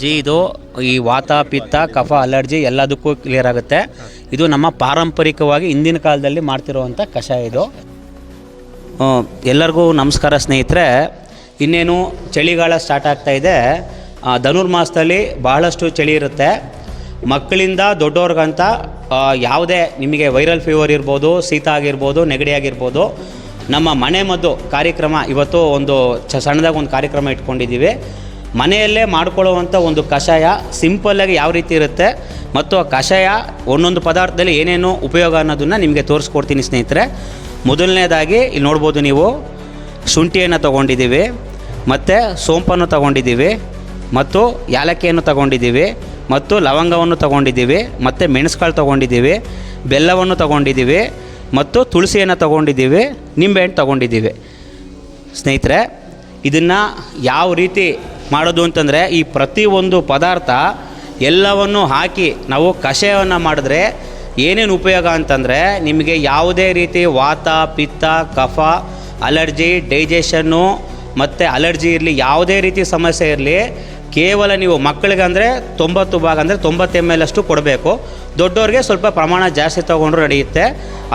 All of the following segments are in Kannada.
ಜಿ ಇದು ಈ ವಾತ, ಪಿತ್ತ, ಕಫ, ಅಲರ್ಜಿ ಎಲ್ಲದಕ್ಕೂ ಕ್ಲಿಯರ್ ಆಗುತ್ತೆ. ಇದು ನಮ್ಮ ಪಾರಂಪರಿಕವಾಗಿ ಹಿಂದಿನ ಕಾಲದಲ್ಲಿ ಮಾಡ್ತಿರುವಂಥ ಕಷಾಯ ಇದು. ಎಲ್ಲರಿಗೂ ನಮಸ್ಕಾರ ಸ್ನೇಹಿತರೆ. ಇನ್ನೇನು ಚಳಿಗಾಲ ಸ್ಟಾರ್ಟ್ ಆಗ್ತಾ ಇದೆ. ಧನುರ್ಮಾಸದಲ್ಲಿ ಬಹಳಷ್ಟು ಚಳಿ ಇರುತ್ತೆ. ಮಕ್ಕಳಿಂದ ದೊಡ್ಡವ್ರಿಗಂತ ಯಾವುದೇ ನಿಮಗೆ ವೈರಲ್ ಫೀವರ್ ಇರ್ಬೋದು, ಶೀತ ಆಗಿರ್ಬೋದು, ನೆಗಡಿ ಆಗಿರ್ಬೋದು, ನಮ್ಮ ಮನೆ ಮದ್ದು ಕಾರ್ಯಕ್ರಮ ಇವತ್ತು ಒಂದು ಚ ಸಣ್ಣದಾಗಿ ಒಂದು ಕಾರ್ಯಕ್ರಮ ಇಟ್ಕೊಂಡಿದ್ದೀವಿ. ಮನೆಯಲ್ಲೇ ಮಾಡ್ಕೊಳ್ಳುವಂಥ ಒಂದು ಕಷಾಯ ಸಿಂಪಲ್ಲಾಗಿ ಯಾವ ರೀತಿ ಇರುತ್ತೆ ಮತ್ತು ಆ ಕಷಾಯ ಒಂದೊಂದು ಪದಾರ್ಥದಲ್ಲಿ ಏನೇನು ಉಪಯೋಗ ಅನ್ನೋದನ್ನು ನಿಮಗೆ ತೋರಿಸ್ಕೊಡ್ತೀನಿ ಸ್ನೇಹಿತರೆ. ಮೊದಲನೇದಾಗಿ ಇಲ್ಲಿ ನೋಡ್ಬೋದು ನೀವು ಶುಂಠಿಯನ್ನು ತೊಗೊಂಡಿದ್ದೀವಿ, ಮತ್ತು ಸೋಂಪನ್ನು ತಗೊಂಡಿದ್ದೀವಿ, ಮತ್ತು ಯಾಲಕ್ಕಿಯನ್ನು ತಗೊಂಡಿದ್ದೀವಿ, ಮತ್ತು ಲವಂಗವನ್ನು ತಗೊಂಡಿದ್ದೀವಿ, ಮತ್ತು ಮೆಣಸುಕಾಳು ತೊಗೊಂಡಿದ್ದೀವಿ, ಬೆಲ್ಲವನ್ನು ತಗೊಂಡಿದ್ದೀವಿ, ಮತ್ತು ತುಳಸಿಯನ್ನು ತಗೊಂಡಿದ್ದೀವಿ, ನಿಂಬೆಹಣ್ಣು ತಗೊಂಡಿದ್ದೀವಿ. ಸ್ನೇಹಿತರೆ, ಇದನ್ನು ಯಾವ ರೀತಿ ಮಾಡೋದು ಅಂತಂದರೆ ಈ ಪ್ರತಿಯೊಂದು ಪದಾರ್ಥ ಎಲ್ಲವನ್ನು ಹಾಕಿ ನಾವು ಕಷಾಯವನ್ನು ಮಾಡಿದ್ರೆ ಏನೇನು ಉಪಯೋಗ ಅಂತಂದರೆ ನಿಮಗೆ ಯಾವುದೇ ರೀತಿ ವಾತ, ಪಿತ್ತ, ಕಫ, ಅಲರ್ಜಿ ಡೈಜೆಷನ್ನು ಮತ್ತು ಅಲರ್ಜಿ ಇರಲಿ, ಯಾವುದೇ ರೀತಿ ಸಮಸ್ಯೆ ಇರಲಿ, ಕೇವಲ ನೀವು ಮಕ್ಕಳಿಗಂದರೆ ತೊಂಬತ್ತು ಭಾಗ ಅಂದರೆ ತೊಂಬತ್ತು ಎಂ ಎಲ್ ಅಷ್ಟು ಕೊಡಬೇಕು. ದೊಡ್ಡವ್ರಿಗೆ ಸ್ವಲ್ಪ ಪ್ರಮಾಣ ಜಾಸ್ತಿ ತೊಗೊಂಡ್ರು ನಡೆಯುತ್ತೆ.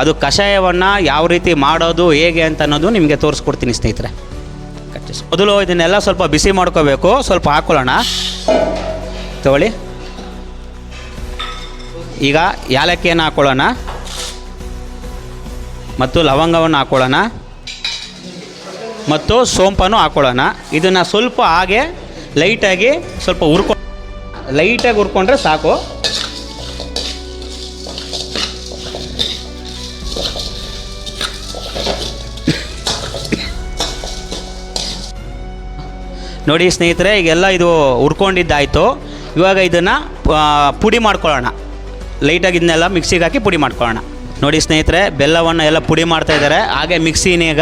ಅದು ಕಷಾಯವನ್ನು ಯಾವ ರೀತಿ ಮಾಡೋದು, ಹೇಗೆ ಅಂತ ಅನ್ನೋದು ನಿಮಗೆ ತೋರಿಸ್ಕೊಡ್ತೀನಿ ಸ್ನೇಹಿತರೆ. ಕಚ್ಚಿಸ್ ಮೊದಲು ಇದನ್ನೆಲ್ಲ ಸ್ವಲ್ಪ ಬಿಸಿ ಮಾಡ್ಕೋಬೇಕು, ಸ್ವಲ್ಪ ಹಾಕ್ಕೊಳ್ಳೋಣ ತಗೊಳ್ಳಿ. ಈಗ ಏಲಕ್ಕಿಯನ್ನು ಹಾಕ್ಕೊಳ್ಳೋಣ ಮತ್ತು ಲವಂಗವನ್ನು ಹಾಕ್ಕೊಳ್ಳೋಣ ಮತ್ತು ಸೋಂಪನ್ನು ಹಾಕ್ಕೊಳ್ಳೋಣ ಇದನ್ನು ಸ್ವಲ್ಪ ಹಾಗೆ ಲೈಟಾಗಿ ಸ್ವಲ್ಪ ಹುರ್ಕೊ ಲೈಟಾಗಿ ಹುರ್ಕೊಂಡ್ರೆ ಸಾಕು. ನೋಡಿ ಸ್ನೇಹಿತರೆ, ಈಗೆಲ್ಲ ಇದು ಹುರ್ಕೊಂಡಿದ್ದಾಯಿತು. ಇವಾಗ ಇದನ್ನು ಪುಡಿ ಮಾಡ್ಕೊಳ್ಳೋಣ. ಲೈಟಾಗಿ ಇದನ್ನೆಲ್ಲ ಮಿಕ್ಸಿಗೆ ಹಾಕಿ ಪುಡಿ ಮಾಡ್ಕೊಳ್ಳೋಣ. ನೋಡಿ ಸ್ನೇಹಿತರೆ, ಬೆಲ್ಲವನ್ನು ಎಲ್ಲ ಪುಡಿ ಮಾಡ್ತಾ ಇದ್ದಾರೆ. ಹಾಗೆ ಮಿಕ್ಸಿನೀಗ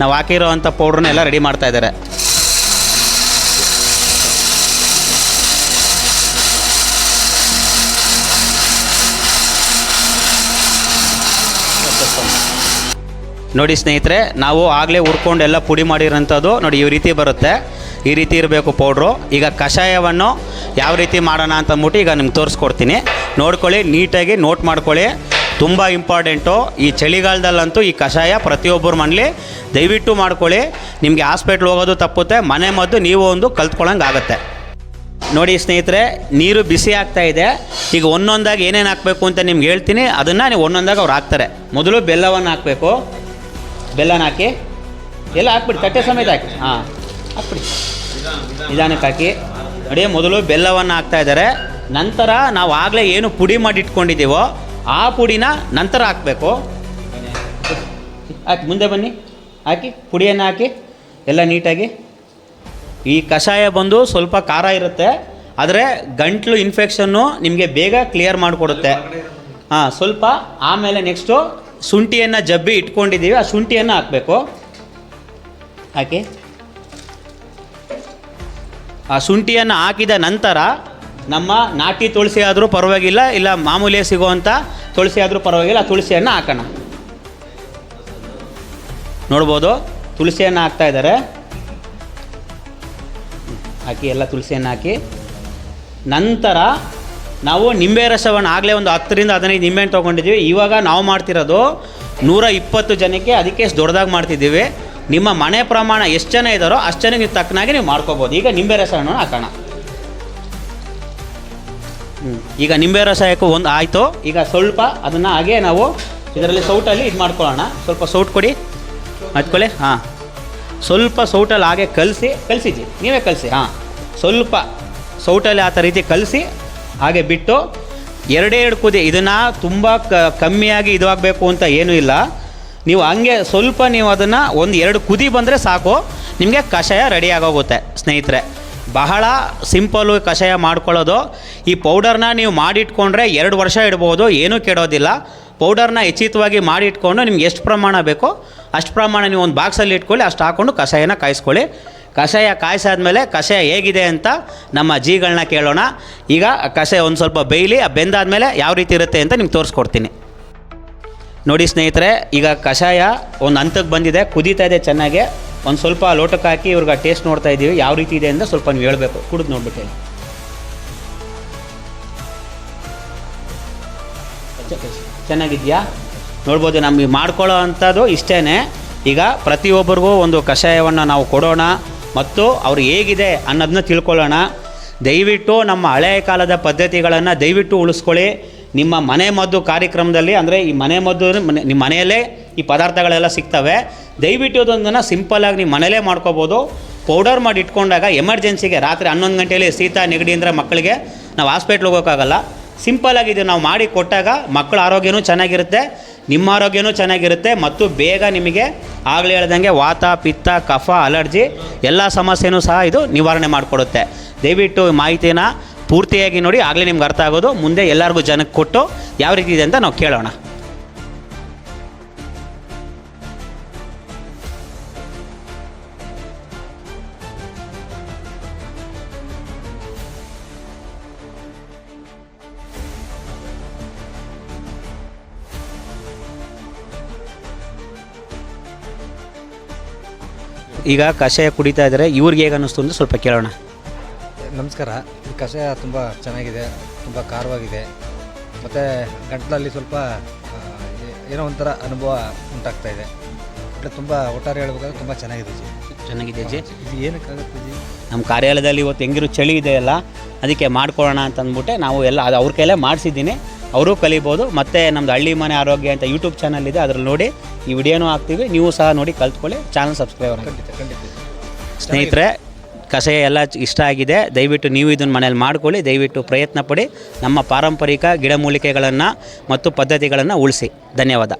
ನಾವು ಹಾಕಿರೋ ಅಂಥ ಪೌಡ್ರನ್ನ ಎಲ್ಲ ರೆಡಿ ಮಾಡ್ತಾ ಇದ್ದಾರೆ. ನೋಡಿ ಸ್ನೇಹಿತರೆ, ನಾವು ಆಗಲೇ ಹುರ್ಕೊಂಡು ಎಲ್ಲ ಪುಡಿ ಮಾಡಿರೋಂಥದ್ದು ನೋಡಿ ಈ ರೀತಿ ಬರುತ್ತೆ. ಈ ರೀತಿ ಇರಬೇಕು ಪೌಡ್ರು. ಈಗ ಕಷಾಯವನ್ನು ಯಾವ ರೀತಿ ಮಾಡೋಣ ಅಂತ ಅಂದ್ಬಿಟ್ಟು ಈಗ ನಿಮ್ಗೆ ತೋರಿಸ್ಕೊಡ್ತೀನಿ. ನೋಡ್ಕೊಳ್ಳಿ, ನೀಟಾಗಿ ನೋಟ್ ಮಾಡ್ಕೊಳ್ಳಿ. ತುಂಬ ಇಂಪಾರ್ಟೆಂಟು. ಈ ಚಳಿಗಾಲದಲ್ಲಂತೂ ಈ ಕಷಾಯ ಪ್ರತಿಯೊಬ್ಬರು ಮನೇಲಿ ದಯವಿಟ್ಟು ಮಾಡ್ಕೊಳ್ಳಿ. ನಿಮಗೆ ಹಾಸ್ಪಿಟ್ಲ್ ಹೋಗೋದು ತಪ್ಪುತ್ತೆ, ಮನೆ ಮದ್ದು ನೀವು ಒಂದು ಕಲ್ತ್ಕೊಳ್ಳೋಂಗೆ ಆಗುತ್ತೆ. ನೋಡಿ ಸ್ನೇಹಿತರೆ, ನೀರು ಬಿಸಿ ಆಗ್ತಾ ಇದೆ. ಈಗ ಒಂದೊಂದಾಗಿ ಏನೇನು ಹಾಕಬೇಕು ಅಂತ ನಿಮ್ಗೆ ಹೇಳ್ತೀನಿ. ಅದನ್ನು ನೀವು ಒಂದೊಂದಾಗಿ ಅವ್ರು ಹಾಕ್ತಾರೆ. ಮೊದಲು ಬೆಲ್ಲವನ್ನು ಹಾಕಬೇಕು. ಬೆಲ್ಲನ ಹಾಕಿ. ಎಲ್ಲ ಹಾಕ್ಬಿಡಿ, ತಟ್ಟೆ ಸಮೇತ ಹಾಕಿ. ಹಾಂ. ಹಾಕ್ಬಿಡಿ ನಿಧಾನಕ್ಕಾಕಿ ನೋಡಿ, ಮೊದಲು ಬೆಲ್ಲವನ್ನು ಹಾಕ್ತಾ ಇದ್ದಾರೆ. ನಂತರ ನಾವು ಆಗಲೇ ಏನು ಪುಡಿ ಮಾಡಿ ಇಟ್ಕೊಂಡಿದ್ದೀವೋ ಆ ಪುಡಿನ ನಂತರ ಹಾಕಬೇಕು. ಹಾಕಿ, ಮುಂದೆ ಬನ್ನಿ. ಹಾಕಿ, ಪುಡಿಯನ್ನು ಹಾಕಿ, ಎಲ್ಲ ನೀಟಾಗಿ. ಈ ಕಷಾಯ ಬಂದು ಸ್ವಲ್ಪ ಖಾರ ಇರುತ್ತೆ. ಆದರೆ ಗಂಟ್ಲು ಇನ್ಫೆಕ್ಷನ್ನು ನಿಮಗೆ ಬೇಗ ಕ್ಲಿಯರ್ ಮಾಡಿಕೊಡುತ್ತೆ. ಹಾಂ, ಸ್ವಲ್ಪ ಆಮೇಲೆ ನೆಕ್ಸ್ಟು ಶುಂಠಿಯನ್ನು ಜಬ್ಬಿ ಇಟ್ಕೊಂಡಿದ್ದೀವಿ. ಆ ಶುಂಠಿಯನ್ನು ಹಾಕಬೇಕು. ಹಾಕಿ. ಆ ಶುಂಠಿಯನ್ನು ಹಾಕಿದ ನಂತರ ನಮ್ಮ ನಾಟಿ ತುಳಸಿ ಆದರೂ ಪರವಾಗಿಲ್ಲ, ಇಲ್ಲ ಮಾಮೂಲಿ ಸಿಗುವಂಥ ತುಳಸಿ ಆದರೂ ಪರವಾಗಿಲ್ಲ, ಆ ತುಳಸಿಯನ್ನು ಹಾಕೋಣ. ನೋಡ್ಬೋದು, ತುಳಸಿಯನ್ನು ಹಾಕ್ತಾ ಇದ್ದಾರೆ. ಹಾಕಿ, ಎಲ್ಲ ತುಳಸಿಯನ್ನು ಹಾಕಿ. ನಂತರ ನಾವು ನಿಂಬೆ ರಸವನ್ನು ಆಗಲೇ ಒಂದು ಹತ್ತರಿಂದ ಹದಿನೈದು ನಿಂಬೆಹಣ್ಣು ತೊಗೊಂಡಿದ್ದೀವಿ. ಇವಾಗ ನಾವು ಮಾಡ್ತಿರೋದು ನೂರ ಇಪ್ಪತ್ತು ಜನಕ್ಕೆ ಅದಕ್ಕೆ ದೊಡ್ಡದಾಗಿ ಮಾಡ್ತಿದ್ದೀವಿ. ನಿಮ್ಮ ಮನೆ ಪ್ರಮಾಣ ಎಷ್ಟು ಜನ ಇದ್ದಾರೋ ಅಷ್ಟು ಜನಕ್ಕೆ ನೀವು ತಕ್ಕನಾಗಿ ನೀವು ಮಾಡ್ಕೋಬೋದು. ಈಗ ನಿಂಬೆ ರಸವನ್ನು ಹಾಕೋಣ. ಹ್ಮ್. ಈಗ ನಿಂಬೆ ರಸ ಯಾಕೋ ಒಂದು ಆಯಿತು. ಈಗ ಸ್ವಲ್ಪ ಅದನ್ನು ಹಾಗೆ ನಾವು ಇದರಲ್ಲಿ ಸೌಟಲ್ಲಿ ಇದು ಮಾಡ್ಕೊಳ್ಳೋಣ. ಸ್ವಲ್ಪ ಸೌಟ್ ಕೊಡಿ. ಅದ್ಕೊಳ್ಳಿ ಹಾಂ. ಸ್ವಲ್ಪ ಸೌಟಲ್ಲಿ ಹಾಗೆ ಕಲಸಿ ಕಲಸಿಜಿ ನೀವೇ ಕಲಸಿ, ಹಾಂ. ಸ್ವಲ್ಪ ಸೌಟಲ್ಲಿ ಆ ಥರ ರೀತಿ ಕಲಸಿ, ಹಾಗೆ ಬಿಟ್ಟು ಎರಡೇ ಎರಡು ಕುದಿ ಇದನ್ನು ತುಂಬ ಕಮ್ಮಿಯಾಗಿ ಇದು ಆಗಬೇಕು ಅಂತ ಏನೂ ಇಲ್ಲ. ನೀವು ಹಂಗೆ ಸ್ವಲ್ಪ ನೀವು ಅದನ್ನು ಒಂದು ಎರಡು ಕುದಿ ಬಂದರೆ ಸಾಕು. ನಿಮಗೆ ಕಷಾಯ ರೆಡಿ ಆಗೋಗುತ್ತೆ, ಸ್ನೇಹಿತರೆ. ಬಹಳ ಸಿಂಪಲ್ಲು ಕಷಾಯ ಮಾಡ್ಕೊಳ್ಳೋದು. ಈ ಪೌಡರ್ನ ನೀವು ಮಾಡಿಟ್ಕೊಂಡ್ರೆ ಎರಡು ವರ್ಷ ಇಡ್ಬೋದು, ಏನೂ ಕೆಡೋದಿಲ್ಲ. ಪೌಡರ್ನ ಹೆಚ್ಚಿತವಾಗಿ ಮಾಡಿಟ್ಕೊಂಡು ನಿಮ್ಗೆ ಎಷ್ಟು ಪ್ರಮಾಣ ಬೇಕೋ ಅಷ್ಟು ಪ್ರಮಾಣ ನೀವು ಒಂದು ಬಾಕ್ಸಲ್ಲಿ ಇಟ್ಕೊಳ್ಳಿ, ಅಷ್ಟು ಹಾಕ್ಕೊಂಡು ಕಷಾಯನ ಕಾಯಿಸ್ಕೊಳ್ಳಿ. ಕಷಾಯ ಕಾಯಿಸಾದ್ಮೇಲೆ ಕಷಾಯ ಹೇಗಿದೆ ಅಂತ ನಮ್ಮ ಜೀಗಳನ್ನ ಕೇಳೋಣ. ಈಗ ಕಷಾಯ ಒಂದು ಸ್ವಲ್ಪ ಬೇಯಲಿ ಆ ಬೆಂದಾದ್ಮೇಲೆ ಯಾವ ರೀತಿ ಇರುತ್ತೆ ಅಂತ ನಿಮ್ಗೆ ತೋರಿಸ್ಕೊಡ್ತೀನಿ. ನೋಡಿ ಸ್ನೇಹಿತರೆ, ಈಗ ಕಷಾಯ ಒಂದು ಹಂತಕ್ಕೆ ಬಂದಿದೆ, ಕುದೀತಾ ಇದೆ ಚೆನ್ನಾಗೆ. ಒಂದು ಸ್ವಲ್ಪ ಲೋಟಕ್ಕೆ ಹಾಕಿ ಇವ್ರಿಗೆ ಟೇಸ್ಟ್ ನೋಡ್ತಾ ಇದ್ದೀವಿ ಯಾವ ರೀತಿ ಇದೆ ಅಂತ ಸ್ವಲ್ಪ ನೀವು ಹೇಳಬೇಕು. ಕುಡಿದು ನೋಡ್ಬಿಟ್ಟು ಚೆನ್ನಾಗಿದೆಯಾ? ನೋಡ್ಬೋದು ನಮಗೆ ಮಾಡ್ಕೊಳ್ಳೋ ಅಂಥದ್ದು ಇಷ್ಟೇ ಈಗ ಪ್ರತಿಯೊಬ್ಬರಿಗೂ ಒಂದು ಕಷಾಯವನ್ನು ನಾವು ಕೊಡೋಣ ಮತ್ತು ಅವ್ರು ಹೇಗಿದೆ ಅನ್ನೋದನ್ನ ತಿಳ್ಕೊಳ್ಳೋಣ. ದಯವಿಟ್ಟು ನಮ್ಮ ಹಳೆಯ ಕಾಲದ ಪದ್ಧತಿಗಳನ್ನು ದಯವಿಟ್ಟು ಉಳಿಸ್ಕೊಳ್ಳಿ. ನಿಮ್ಮ ಮನೆ ಮದ್ದು ಕಾರ್ಯಕ್ರಮದಲ್ಲಿ, ಅಂದರೆ ಈ ಮನೆ ಮದ್ದು, ಮನೆ, ನಿಮ್ಮ ಮನೆಯಲ್ಲೇ ಈ ಪದಾರ್ಥಗಳೆಲ್ಲ ಸಿಗ್ತವೆ. ದಯವಿಟ್ಟು ಅದೊಂದನ್ನು ಸಿಂಪಲ್ಲಾಗಿ ನೀವು ಮನೇಲೇ ಮಾಡ್ಕೋಬೋದು. ಪೌಡರ್ ಮಾಡಿ ಇಟ್ಕೊಂಡಾಗ ಎಮರ್ಜೆನ್ಸಿಗೆ ರಾತ್ರಿ ಹನ್ನೊಂದು ಗಂಟೆಯಲ್ಲಿ ಶೀತ ನೆಗಡಿ ಅಂದರೆ ಮಕ್ಕಳಿಗೆ ನಾವು ಹಾಸ್ಪಿಟ್ಲ್ ಹೋಗೋಕ್ಕಾಗಲ್ಲ. ಸಿಂಪಲ್ಲಾಗಿ ಇದು ನಾವು ಮಾಡಿ ಕೊಟ್ಟಾಗ ಮಕ್ಕಳ ಆರೋಗ್ಯನೂ ಚೆನ್ನಾಗಿರುತ್ತೆ, ನಿಮ್ಮ ಆರೋಗ್ಯನೂ ಚೆನ್ನಾಗಿರುತ್ತೆ ಮತ್ತು ಬೇಗ ನಿಮಗೆ ಆಗಲೇ ಹೇಳ್ದಂಗೆ ವಾತ, ಪಿತ್ತ, ಕಫ, ಅಲರ್ಜಿ, ಎಲ್ಲ ಸಮಸ್ಯೆನೂ ಸಹ ಇದು ನಿವಾರಣೆ ಮಾಡಿಕೊಡುತ್ತೆ. ದಯವಿಟ್ಟು ಮಾಹಿತಿನ ಪೂರ್ತಿಯಾಗಿ ನೋಡಿ, ಆಗಲೇ ನಿಮ್ಗೆ ಅರ್ಥ ಆಗೋದು. ಮುಂದೆ ಎಲ್ಲರಿಗೂ ಜನಕ್ಕೆ ಕೊಟ್ಟು ಯಾವ ರೀತಿ ಇದೆ ಅಂತ ನಾವು ಕೇಳೋಣ. ಈಗ ಕಷಾಯ ಕುಡಿತಾ ಇದ್ದಾರೆ. ಇವ್ರಿಗೆ ಹೇಗೆ ಅನ್ನಿಸ್ತು ಅಂತ ಸ್ವಲ್ಪ ಕೇಳೋಣ. ನಮಸ್ಕಾರ. ಕಷಾಯ ತುಂಬ ಚೆನ್ನಾಗಿದೆ ತುಂಬ ಖಾರವಾಗಿದೆ. ಮತ್ತು ಗಂಟಲಲ್ಲಿ ಸ್ವಲ್ಪ ಏನೋ ಒಂಥರ ಅನುಭವ ಉಂಟಾಗ್ತಾ ಇದೆ. ಅಂದರೆ ತುಂಬ ಒಟ್ಟಾರೆ ಹೇಳ್ಬೇಕಾದ್ರೆ ತುಂಬ ಚೆನ್ನಾಗಿದೆ ಜಿ. ಚೆನ್ನಾಗಿದೆ ಜಿ. ಇದು ಏನಕ್ಕಾಗುತ್ತೆ ಜಿ? ನಮ್ಮ ಕಾರ್ಯಾಲಯದಲ್ಲಿ ಇವತ್ತು ಹೆಂಗಿರು ಚಳಿ ಇದೆಯಲ್ಲ ಅದಕ್ಕೆ ಮಾಡ್ಕೊಳ್ಳೋಣ ಅಂತ ಅಂದ್ಬಿಟ್ಟೆ ನಾವು ಎಲ್ಲ ಅದು ಅವ್ರ ಕೈಲೇ ಮಾಡಿಸಿದ್ದೀನಿ. ಅವರು ಕಲಿಬೋದು ಮತ್ತು ನಮ್ಮದು ಹಳ್ಳಿ ಮನೆ ಆರೋಗ್ಯ ಅಂತ ಯೂಟ್ಯೂಬ್ ಚಾನಲ್ ಇದೆ ಅದ್ರಲ್ಲಿ ನೋಡಿ ಈ ವಿಡಿಯೋನೂ ಹಾಕ್ತೀವಿ ನೀವು ಸಹ ನೋಡಿ ಕಲ್ತ್ಕೊಳ್ಳಿ ಚಾನಲ್ ಸಬ್ಸ್ಕ್ರೈಬ್ ಆಗುತ್ತೆ ಖಂಡಿತ ಖಂಡಿತ. ಸ್ನೇಹಿತರೆ ಕಷಾಯ ಎಲ್ಲ ಇಷ್ಟ ಆಗಿದೆ. ದಯವಿಟ್ಟು ನೀವು ಇದನ್ನು ಮನೇಲಿ ಮಾಡ್ಕೊಳ್ಳಿ. ದಯವಿಟ್ಟು ಪ್ರಯತ್ನ ಪಡಿ. ನಮ್ಮ ಪಾರಂಪರಿಕ ಗಿಡಮೂಲಿಕೆಗಳನ್ನು ಮತ್ತು ಪದ್ಧತಿಗಳನ್ನು ಉಳಿಸಿ. ಧನ್ಯವಾದ.